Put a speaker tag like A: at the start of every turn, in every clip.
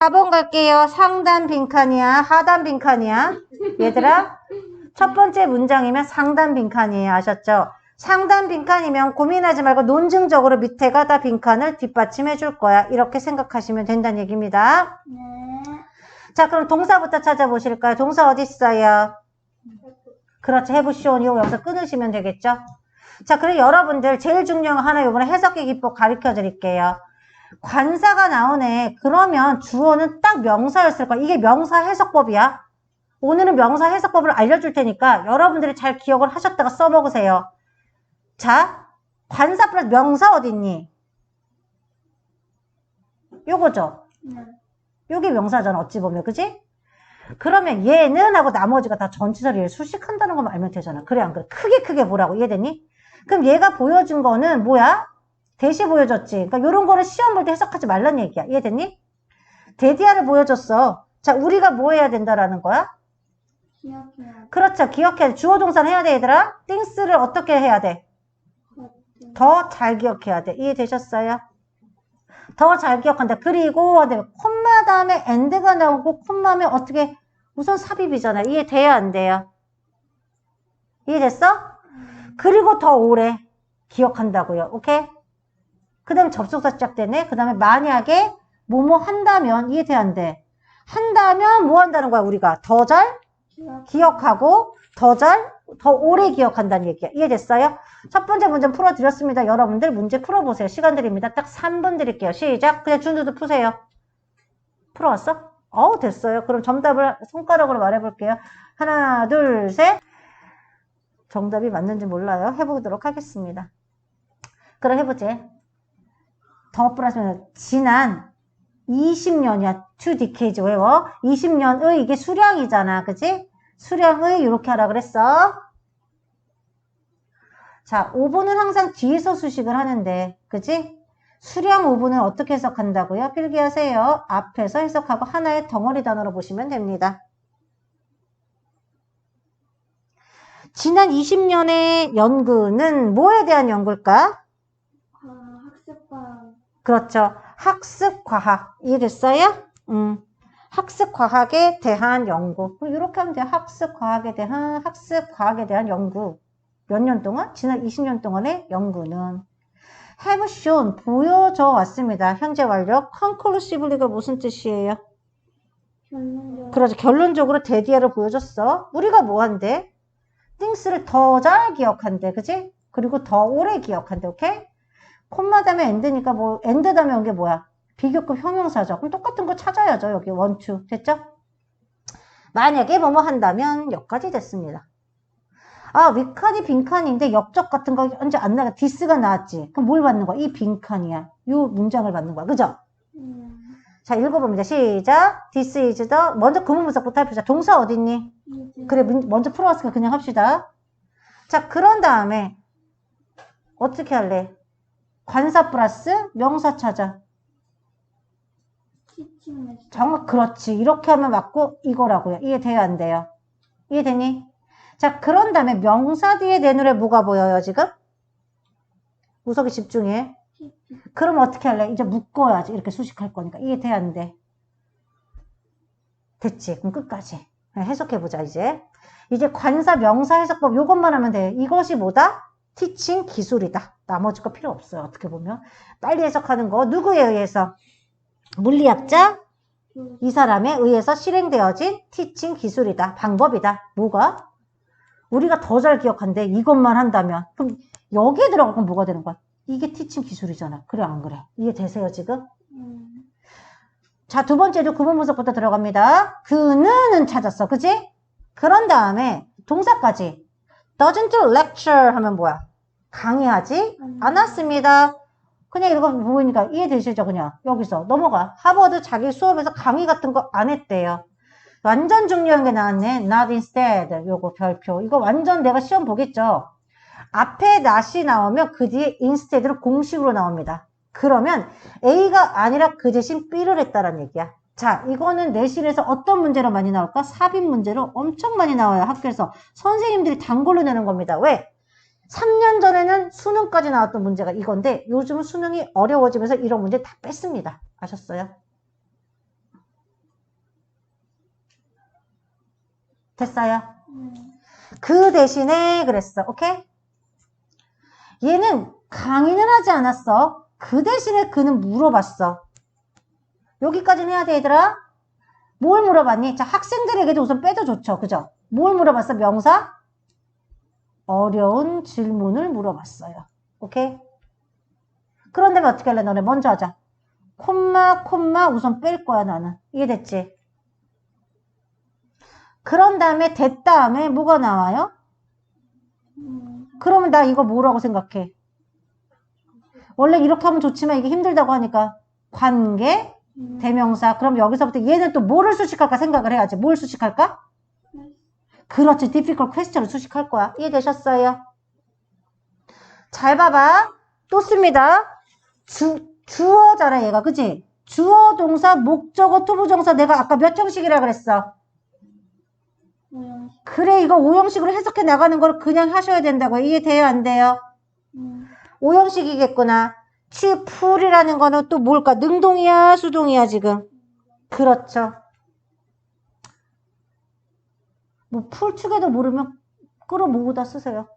A: 4번 갈게요. 상단 빈칸이야? 하단 빈칸이야? 얘들아, 첫 번째 문장이면 상단 빈칸이에요. 아셨죠? 상단 빈칸이면 고민하지 말고 논증적으로 밑에가 다 빈칸을 뒷받침해 줄 거야. 이렇게 생각하시면 된다는 얘기입니다.
B: 네.
A: 자, 그럼 동사부터 찾아보실까요? 동사 어디 있어요? 그렇죠. shown 이거 여기서 끊으시면 되겠죠? 자, 그리고 여러분들 제일 중요한 거 하나 이번에 해석기 기법 가르쳐 드릴게요. 관사가 나오네. 그러면 주어는 딱 명사였을 거야. 이게 명사 해석법이야. 오늘은 명사 해석법을 알려줄 테니까 여러분들이 잘 기억을 하셨다가 써먹으세요. 자, 관사 플러스 명사 어딨니? 요거죠.
B: 네.
A: 요게 명사잖아. 어찌 보면. 그지? 그러면 얘는 하고 나머지가 다 전치사를 수식한다는 것만 알면 되잖아. 그래 안 그래? 크게 크게 보라고. 이해되니? 그럼 얘가 보여준 거는 뭐야? 대시 보여줬지. 그러니까 요런 거는 시험 볼 때 해석하지 말란 얘기야. 이해됐니? 데디아를 보여줬어. 자, 우리가 뭐 해야 된다라는 거야?
B: 기억해야
A: 그렇죠. 기억해야 돼. 주어 동사는 해야 돼, 얘들아. 띵스를 어떻게 해야 돼?
B: 돼.
A: 더 잘 기억해야 돼. 이해되셨어요? 더 잘 기억한다. 그리고 네, 콤마 다음에 엔드가 나오고 콤마면 어떻게 우선 삽입이잖아. 이해돼야 안 돼요? 이해됐어? 그리고 더 오래 기억한다고요. 오케이? 그 다음에 접속사 시작되네. 그 다음에 만약에 뭐뭐 한다면 이해 돼 안 돼? 한다면 뭐 한다는 거야 우리가? 더잘
B: 기억.
A: 기억하고 더 잘, 더 오래 기억한다는 얘기야. 이해됐어요? 첫 번째 문제 풀어드렸습니다. 여러분들 문제 풀어보세요. 시간 드립니다. 딱 3분 드릴게요. 시작. 그냥 준우도 푸세요. 풀어왔어? 어우, 됐어요. 그럼 정답을 손가락으로 말해볼게요. 하나, 둘, 셋. 정답이 맞는지 몰라요. 해보도록 하겠습니다. 그럼 해보지. 더 플러스면 지난 20년이야. two decades 외워. 20년의 이게 수량이잖아. 그지? 수량의 이렇게 하라 그랬어. 자, 5분은 항상 뒤에서 수식을 하는데, 그지? 수량 5분을 어떻게 해석한다고요? 필기하세요. 앞에서 해석하고 하나의 덩어리 단어로 보시면 됩니다. 지난 20년의 연구는 뭐에 대한 연구일까? 그렇죠. 학습 과학. 이해됐어요? 음. 학습 과학에 대한 연구. 이렇게 하면 돼요. 학습 과학에 대한, 학습 과학에 대한 연구. 몇 년 동안? 지난 20년 동안의 연구는 have shown, 보여줘 왔습니다. 현재 완료. conclusively가 무슨 뜻이에요?
B: 결론적
A: 그렇죠. 결론적으로 데디아를 보여줬어. 우리가 뭐 한대? things를 더 잘 기억한대. 그지? 그리고 더 오래 기억한대. 오케이? 콤마 다음에 엔드니까 뭐, 엔드 다음에 온 게 뭐야? 비교급 형용사죠. 그럼 똑같은 거 찾아야죠. 여기 원, 투. 됐죠? 만약에 뭐뭐 한다면 여기까지 됐습니다. 아, 위칸이 빈칸인데 역적 같은 거 현재 안 나가. 디스가 나왔지. 그럼 뭘 받는 거야? 이 빈칸이야. 이 문장을 받는 거야. 그죠?
B: 음,
A: 자, 읽어봅니다. 시작. This is the, 먼저 구문분석부터 해보자. 동사 어딨니? 그래, 문- 먼저 풀어왔으니까 그냥 합시다. 자, 그런 다음에, 어떻게 할래? 관사 플러스 명사 찾아. 정확, 그렇지. 이렇게 하면 맞고, 이거라고요. 이해 돼요, 안 돼요? 이해되니? 자, 그런 다음에 명사 뒤에 내 눈에 뭐가 보여요, 지금? 우석이 집중해. 그럼 어떻게 할래? 이제 묶어야지. 이렇게 수식할 거니까. 이해돼, 안 돼? 됐지. 그럼 끝까지. 네, 해석해보자, 이제. 이제 관사, 명사 해석법 요것만 하면 돼. 이것이 뭐다? 티칭 기술이다. 나머지 거 필요 없어요. 어떻게 보면. 빨리 해석하는 거. 누구에 의해서? 물리학자? 이 사람에 의해서 실행되어진 티칭 기술이다. 방법이다. 뭐가? 우리가 더 잘 기억한데 이것만 한다면. 그럼 여기에 들어가면 뭐가 되는 거야? 이게 티칭 기술이잖아. 그래, 안 그래? 이해 되세요, 지금?
B: 음,
A: 자, 두 번째도 구분 분석부터 들어갑니다. 그는은 찾았어. 그지? 그런 다음에 동사까지. doesn't lecture 하면 뭐야? 강의하지 않았습니다. 그냥 이거 보니까 이해되시죠? 그냥 여기서 넘어가. 하버드 자기 수업에서 강의 같은 거 안 했대요. 완전 중요한 게 나왔네. not instead. 요거 별표. 이거 완전 내가 시험 보겠죠? 앞에 not이 나오면 그 뒤에 instead로 공식으로 나옵니다. 그러면 A가 아니라 그 대신 B를 했다는 얘기야. 자, 이거는 내신에서 어떤 문제로 많이 나올까? 삽입 문제로 엄청 많이 나와요. 학교에서. 선생님들이 단골로 내는 겁니다. 왜? 3년 전에는 수능까지 나왔던 문제가 이건데 요즘은 수능이 어려워지면서 이런 문제 다 뺐습니다. 아셨어요? 됐어요? 그 대신에 그랬어. 오케이? 얘는 강의는 하지 않았어. 그 대신에 그는 물어봤어. 여기까지는 해야 돼, 얘들아. 뭘 물어봤니? 자, 학생들에게도 우선 빼도 좋죠. 그죠? 뭘 물어봤어? 명사? 어려운 질문을 물어봤어요. 오케이? 그런 다음에 어떻게 할래? 너네 먼저 하자. 콤마, 콤마 우선 뺄 거야, 나는. 이해됐지? 그런 다음에 됐 다음에 뭐가 나와요?
B: 음.
A: 그러면 나 이거 뭐라고 생각해? 원래 이렇게 하면 좋지만 이게 힘들다고 하니까 관계,
B: 음.
A: 대명사. 그럼 여기서부터 얘는 또 뭐를 수식할까 생각을 해야지. 뭘 수식할까? 그렇지. difficult question을 수식할 거야. 이해되셨어요? 잘 봐봐. 또 씁니다. 주, 주어잖아, 얘가. 그치? 주어, 동사, 목적어, 투부정사. 내가 아까 몇 형식이라 그랬어?
B: 모양식.
A: 그래, 이거 오형식으로 해석해 나가는 걸 그냥 하셔야 된다고. 이해돼요? 안 돼요?
B: 음.
A: 오형식이겠구나. 취, 풀이라는 거는 또 뭘까? 능동이야, 수동이야, 지금? 그렇죠. 뭐, 풀, 투게더 모르면 끌어모으다 쓰세요.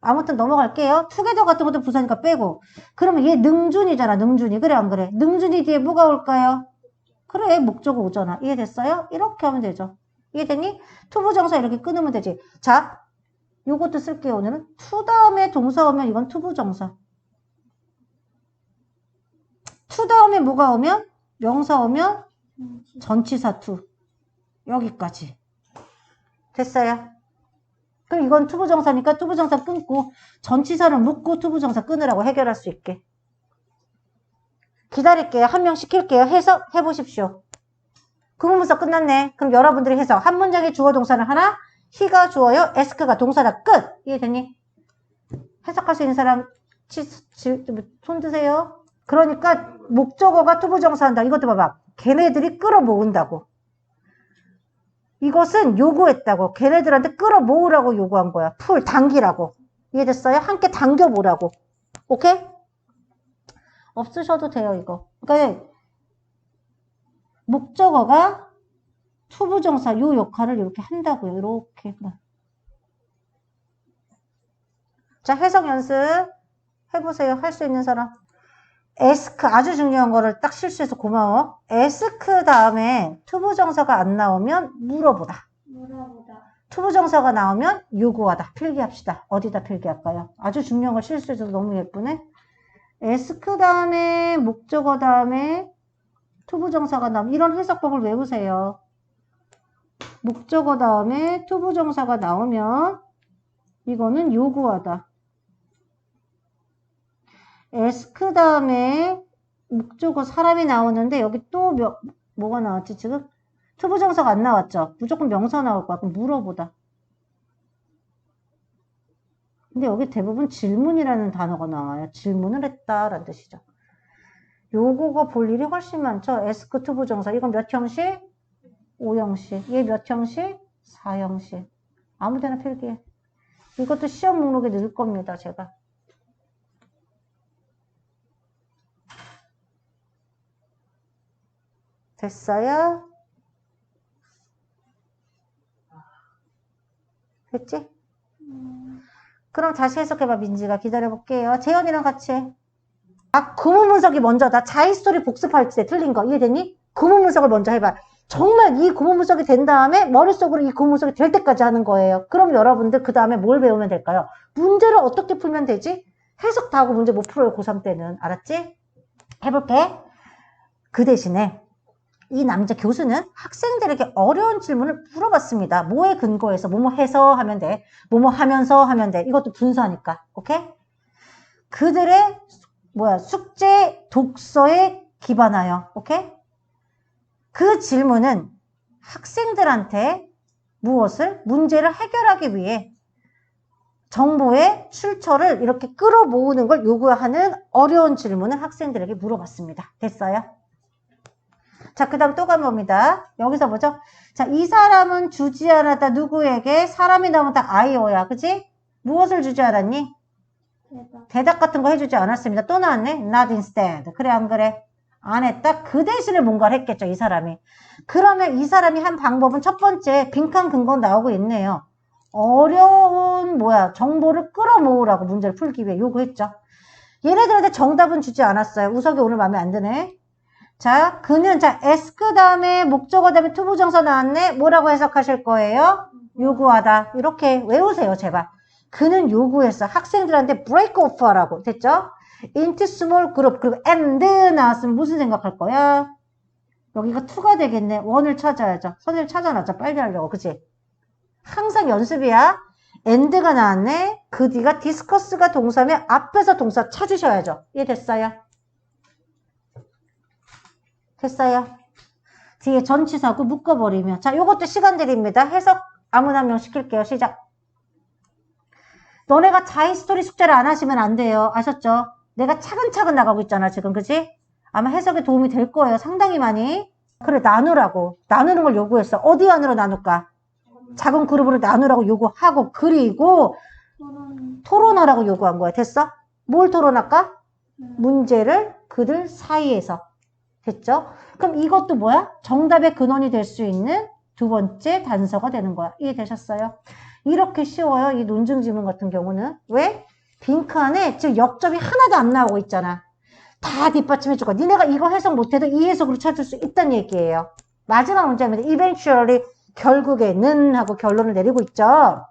A: 아무튼 넘어갈게요. 투게더 같은 것도 부사니까 빼고. 그러면 얘 능준이잖아, 능준이. 그래, 안 그래? 능준이 뒤에 뭐가 올까요? 그래, 목적어 오잖아. 이해됐어요? 이렇게 하면 되죠. 이해됐니? 투부정사 이렇게 끊으면 되지. 자, 요것도 쓸게요, 오늘은. 투 다음에 동사 오면 이건 투부정사. 투 다음에 뭐가 오면? 명사 오면
B: 음.
A: 전치사 투. 여기까지. 됐어요? 그럼 이건 투부정사니까 투부정사 끊고 전치사를 묶고 투부정사 끊으라고 해결할 수 있게. 기다릴게요. 한 명 시킬게요. 해석 해보십시오. 구문문서 끝났네. 그럼 여러분들이 해서 한 문장에 주어 동사를 하나, he가 주어요, ask가 동사다. 끝! 이해됐니? 해석할 수 있는 사람 치, 치, 손 드세요. 그러니까 목적어가 투부정사한다. 이것도 봐봐. 걔네들이 끌어모은다고. 이것은 요구했다고. 걔네들한테 끌어모으라고 요구한 거야. 풀, 당기라고. 이해됐어요? 함께 당겨보라고. 오케이? 없으셔도 돼요, 이거. 그러니까 목적어가 투부정사 요 역할을 이렇게 한다고요. 이렇게. 자, 해석 연습 해보세요. 할 수 있는 사람. 에스크 아주 중요한 거를 딱 실수해서 고마워. 에스크 다음에 투부 정사가 안 나오면 물어보다.
B: 물어보다.
A: 투부 정사가 나오면 요구하다. 필기합시다. 어디다 필기할까요? 아주 중요한 걸 실수해서 너무 예쁘네. 에스크 다음에 목적어 다음에 투부 정사가 나오면 이런 해석법을 외우세요. 목적어 다음에 투부 정사가 나오면 이거는 요구하다. 에스크 다음에 목적어 사람이 나오는데 여기 또 몇, 뭐가 나왔지 지금? 투부정사가 안 나왔죠? 무조건 명사 나올 거야. 그럼 물어보다. 근데 여기 대부분 질문이라는 단어가 나와요. 질문을 했다라는 뜻이죠. 요거가 볼 일이 훨씬 많죠. 에스크 투부정사. 이건 몇 형식? 5형식. 얘 몇 형식? 4형식. 아무 데나 필기해. 이것도 시험 목록에 넣을 겁니다. 제가. 됐어요? 됐지?
B: 음.
A: 그럼 다시 해석해봐, 민지가. 기다려볼게요. 재현이랑 같이 해. 아, 구문 분석이 먼저 다. 자의스토리 복습할 때 틀린 거. 이해됐니? 구문 분석을 먼저 해봐. 정말 이 구문 분석이 된 다음에 머릿속으로 이 구문 분석이 될 때까지 하는 거예요. 그럼 여러분들 그 다음에 뭘 배우면 될까요? 문제를 어떻게 풀면 되지? 해석 다 하고 문제 못 풀어요, 고3 때는. 알았지? 해볼게. 그 대신에 이 남자 교수는 학생들에게 어려운 질문을 물어봤습니다. 뭐에 근거해서 뭐뭐 해서 하면 돼. 뭐뭐 하면서 하면 돼. 이것도 분사니까. 오케이? 그들의 뭐야 숙제 독서에 기반하여. 오케이? 그 질문은 학생들한테 무엇을 문제를 해결하기 위해 정보의 출처를 이렇게 끌어모으는 걸 요구하는 어려운 질문을 학생들에게 물어봤습니다. 됐어요? 자, 그 다음 또 가봅니다. 여기서 보죠. 자, 이 사람은 주지 않았다. 누구에게? 사람이 나오면 다 아이오야. 그지? 무엇을 주지 않았니?
B: 대박.
A: 대답 같은 거 해주지 않았습니다. 또 나왔네. Not instead. 그래, 안 그래? 안 했다? 그 대신에 뭔가를 했겠죠, 이 사람이. 그러면 이 사람이 한 방법은 첫 번째, 빈칸 근거 나오고 있네요. 어려운, 뭐야, 정보를 끌어모으라고 문제를 풀기 위해 요구했죠. 얘네들한테 정답은 주지 않았어요. 우석이 오늘 마음에 안 드네. 자, 그는, 자, S 그 다음에 목적어 다음에 투부정사 나왔네? 뭐라고 해석하실 거예요? 요구하다. 이렇게 외우세요, 제발. 그는 요구했어. 학생들한테 break off 하라고. 됐죠? into small group. 그리고 and 나왔으면 무슨 생각할 거야? 여기가 to가 되겠네. 원을 찾아야죠. 선생님 찾아놨죠. 빨리 하려고. 그치? 항상 연습이야. and가 나왔네. 그 뒤가 discuss가 동사면 앞에서 동사 찾으셔야죠. 이해됐어요? 됐어요? 뒤에 전치사고 묶어버리면. 자, 요것도 시간 드립니다. 해석 아무나 한명 시킬게요. 시작. 너네가 자이 스토리 숙제를 안 하시면 안 돼요. 아셨죠? 내가 차근차근 나가고 있잖아, 지금. 그지? 아마 해석에 도움이 될 거예요. 상당히 많이. 그래, 나누라고. 나누는 걸 요구했어. 어디 안으로 나눌까? 작은 그룹으로 나누라고 요구하고, 그리고
B: 토론.
A: 토론하라고 요구한 거야. 됐어? 뭘 토론할까?
B: 음.
A: 문제를 그들 사이에서. 됐죠? 그럼 이것도 뭐야? 정답의 근원이 될 수 있는 두 번째 단서가 되는 거야. 이해되셨어요? 이렇게 쉬워요. 이 논증 지문 같은 경우는. 왜? 빈칸에 지금 역점이 하나도 안 나오고 있잖아. 다 뒷받침해주고 니네가 이거 해석 못해도 이 해석으로 찾을 수 있다는 얘기예요. 마지막 문제입니다. eventually 결국에는 하고 결론을 내리고 있죠.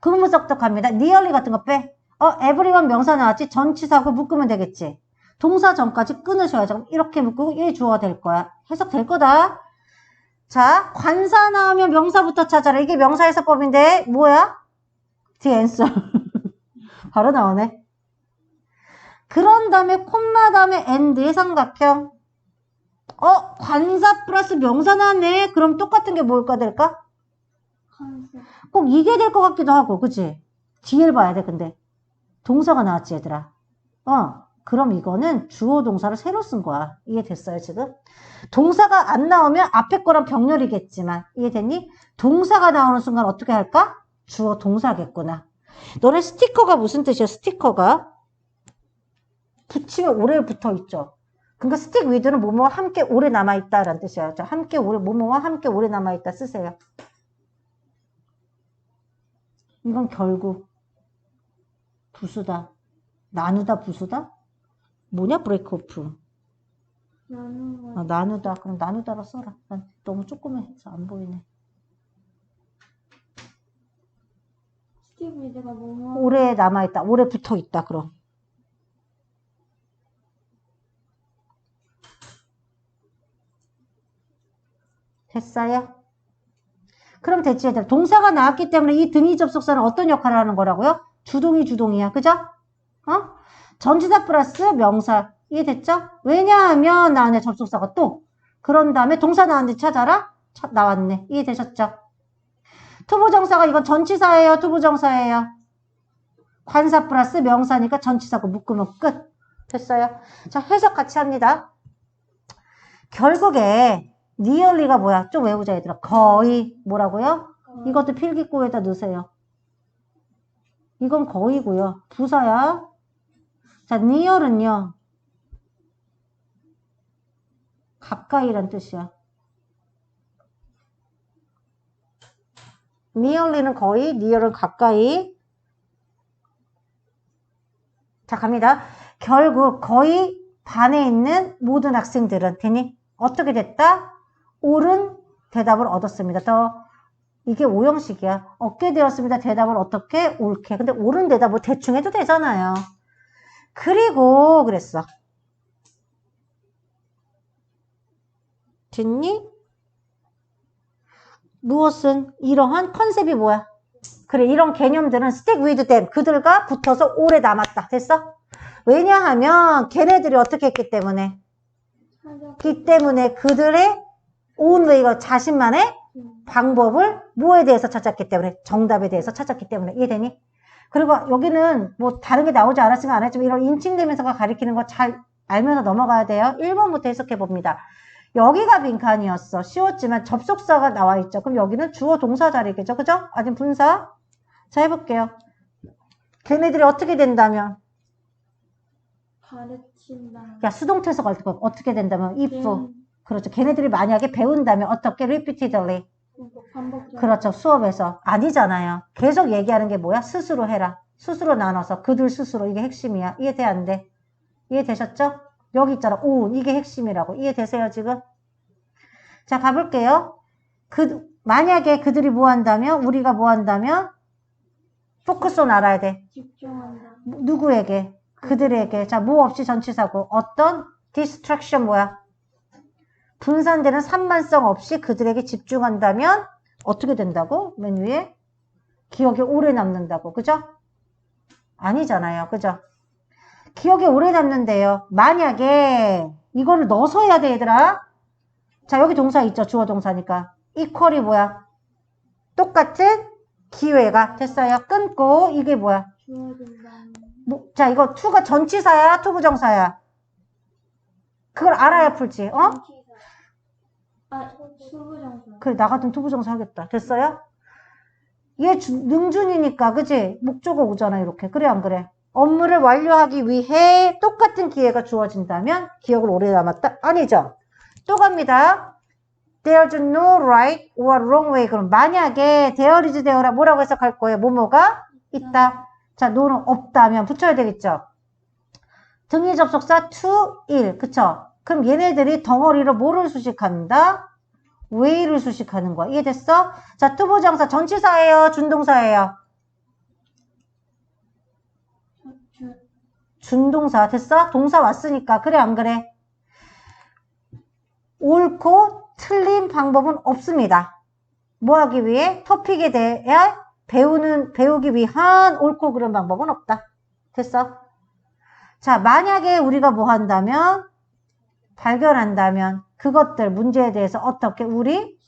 A: 구문분석도 갑니다. nearly 같은 거 빼. 어, everyone 명사 나왔지? 전치사하고 묶으면 되겠지. 동사 전까지 끊으셔야죠. 이렇게 묶고 얘 주어가 될 거야. 해석 될 거다. 자, 관사 나오면 명사부터 찾아라. 이게 명사 해석법인데 뭐야? The answer. 바로 나오네. 그런 다음에 콤마 다음에 and의 삼각형. 어, 관사 플러스 명사 나왔네. 그럼 똑같은 게 뭘까 될까? 꼭 이게 될 것 같기도 하고, 그치? 뒤를 봐야 돼, 근데. 동사가 나왔지, 얘들아. 어, 그럼 이거는 주어 동사를 새로 쓴 거야. 이해됐어요, 지금? 동사가 안 나오면 앞에 거랑 병렬이겠지만, 이해됐니? 동사가 나오는 순간 어떻게 할까? 주어 동사겠구나. 너네 스티커가 무슨 뜻이야, 스티커가? 붙이면 오래 붙어 있죠. 그러니까 스틱 위드는 뭐뭐와 함께 오래 남아있다 라는 뜻이야. 자, 함께 오래, 뭐뭐와 함께 오래 남아있다 쓰세요. 이건 결국 부수다. 나누다 부수다? 뭐냐 브레이크 오프.
B: 나누고.
A: 아, 나누다. 그럼 나누다로 써라. 난 너무 조그매서 안 보이네.
B: 스티브 위드가 뭐뭐.
A: 오래 남아있다. 오래 붙어있다. 그럼. 됐어요? 그럼 얘들. 동사가 나왔기 때문에 이 등위 접속사는 어떤 역할을 하는 거라고요? 주동이 주동이야. 그죠? 어? 전치사 플러스 명사. 이해됐죠? 왜냐하면 나왔네 접속사가 또. 그런 다음에 동사 나왔는데 찾아라? 차- 나왔네. 이해되셨죠? 투부정사가 이건 전치사예요? 투부정사예요? 관사 플러스 명사니까 전치사고 묶으면 끝. 됐어요? 자, 해석 같이 합니다. 결국에 nearly가 뭐야? 좀 외우자 얘들아. 거의 뭐라고요? 이것도 필기구에다 넣으세요. 이건 거의고요. 부사야. 자, near은요. 가까이란 뜻이야. nearly는 거의, near은 가까이. 자, 갑니다. 결국 거의 반에 있는 모든 학생들은 되니 어떻게 됐다? 옳은 대답을 얻었습니다. 더 이게 오형식이야. 얻게 되었습니다. 대답을 어떻게? 옳게. 근데 옳은 대답을 대충 해도 되잖아요. 그리고 그랬어. 됐니? 무엇은 이러한 컨셉이 뭐야? 그래 이런 개념들은 stick with them 그들과 붙어서 오래 남았다. 됐어? 왜냐하면 걔네들이 어떻게 했기 때문에. 기 때문에 그들의 own way가 자신만의 방법을 뭐에 대해서 찾았기 때문에 정답에 대해서 찾았기 때문에 이해되니? 그리고 여기는 뭐 다른 게 나오지 않았으면 안 했지만 이런 인칭되면서가 가리키는 거 잘 알면서 넘어가야 돼요. 1번부터 해석해 봅니다. 여기가 빈칸이었어. 쉬웠지만 접속사가 나와 있죠. 그럼 여기는 주어 동사 자리겠죠. 그죠? 아니면 분사? 자 해볼게요. 걔네들이 어떻게 된다면
B: 가르친다.
A: 야, 때 어떻게 된다면 if.
B: 걔는
A: 그렇죠. 걔네들이 만약에 배운다면 어떻게 repeatedly.
B: 반복적.
A: 그렇죠. 수업에서. 아니잖아요. 계속 얘기하는 게 뭐야? 스스로 해라. 스스로 나눠서. 그들 스스로. 이게 핵심이야. 이해돼, 안 돼? 이해되셨죠? 여기 있잖아. 오, 이게 핵심이라고. 이해되세요, 지금? 자, 가볼게요. 그, 만약에 그들이 뭐 한다면, 우리가 뭐 한다면, 포커스 온 알아야 돼.
B: 집중한다.
A: 누구에게? 그들에게. 자, 뭐 없이 전치사고. 어떤 distraction 뭐야? 분산되는 산만성 없이 그들에게 집중한다면 어떻게 된다고? 맨 위에 기억에 오래 남는다고. 그죠? 아니잖아요. 그죠? 기억에 오래 남는데요. 만약에 이거를 넣어서 해야 돼, 얘들아. 자, 여기 동사 있죠. 주어 동사니까. equal이 뭐야? 똑같은 기회가 됐어요. 끊고 이게 뭐야? 뭐, 자, 이거 투가 전치사야, 투부정사야. 그걸 알아야 풀지. 어?
B: 아, 수부정사.
A: 그래, 나 같은 투부정사 하겠다. 됐어요? 얘 주- 능준이니까, 그지? 목적어 오잖아, 이렇게. 그래, 안 그래? 업무를 완료하기 위해 똑같은 기회가 주어진다면 기억을 오래 남았다? 아니죠? 또 갑니다. There's no right or wrong way. 그럼 만약에 there is there라 뭐라고 해석할 거예요? 뭐뭐가 있다. 자, no는 없다면 붙여야 되겠죠? 등위 접속사 to, 일. 그쵸? 그럼 얘네들이 덩어리로 뭐를 수식한다? way를 수식하는 거야. 이해됐어? 자, 투부정사 전치사예요? 준동사예요?
B: 주,
A: 준동사 됐어? 동사 왔으니까 그래 안 그래? 옳고 틀린 방법은 없습니다. 뭐 하기 위해? 토픽에 대해 배우는 배우기 위한 옳고 그른 방법은 없다. 됐어? 자, 만약에 우리가 뭐 한다면 발견한다면 그것들 문제에 대해서 어떻게 우리.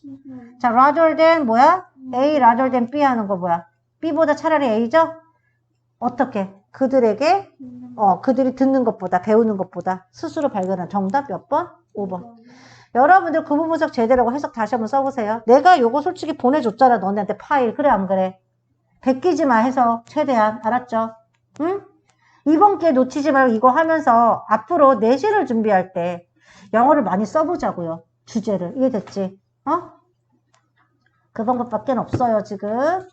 A: 자, rather than 뭐야? A rather than B 하는 거 뭐야? B보다 차라리 A죠? 어떻게? 그들에게 어, 그들이 듣는 것보다, 배우는 것보다 스스로 발견한 정답 몇 번? 5번.
B: 거.
A: 여러분들 구분 분석 제대로 하고 해석 다시 한번 써보세요. 내가 요거 솔직히 보내줬잖아, 너네한테 파일. 그래, 안 그래? 베끼지 마, 해서. 최대한. 알았죠? 응? 이번 기회 놓치지 말고 이거 하면서 앞으로 내신을 준비할 때 영어를 많이 써보자고요. 주제를. 이해됐지? 어? 그 방법밖에 없어요, 지금.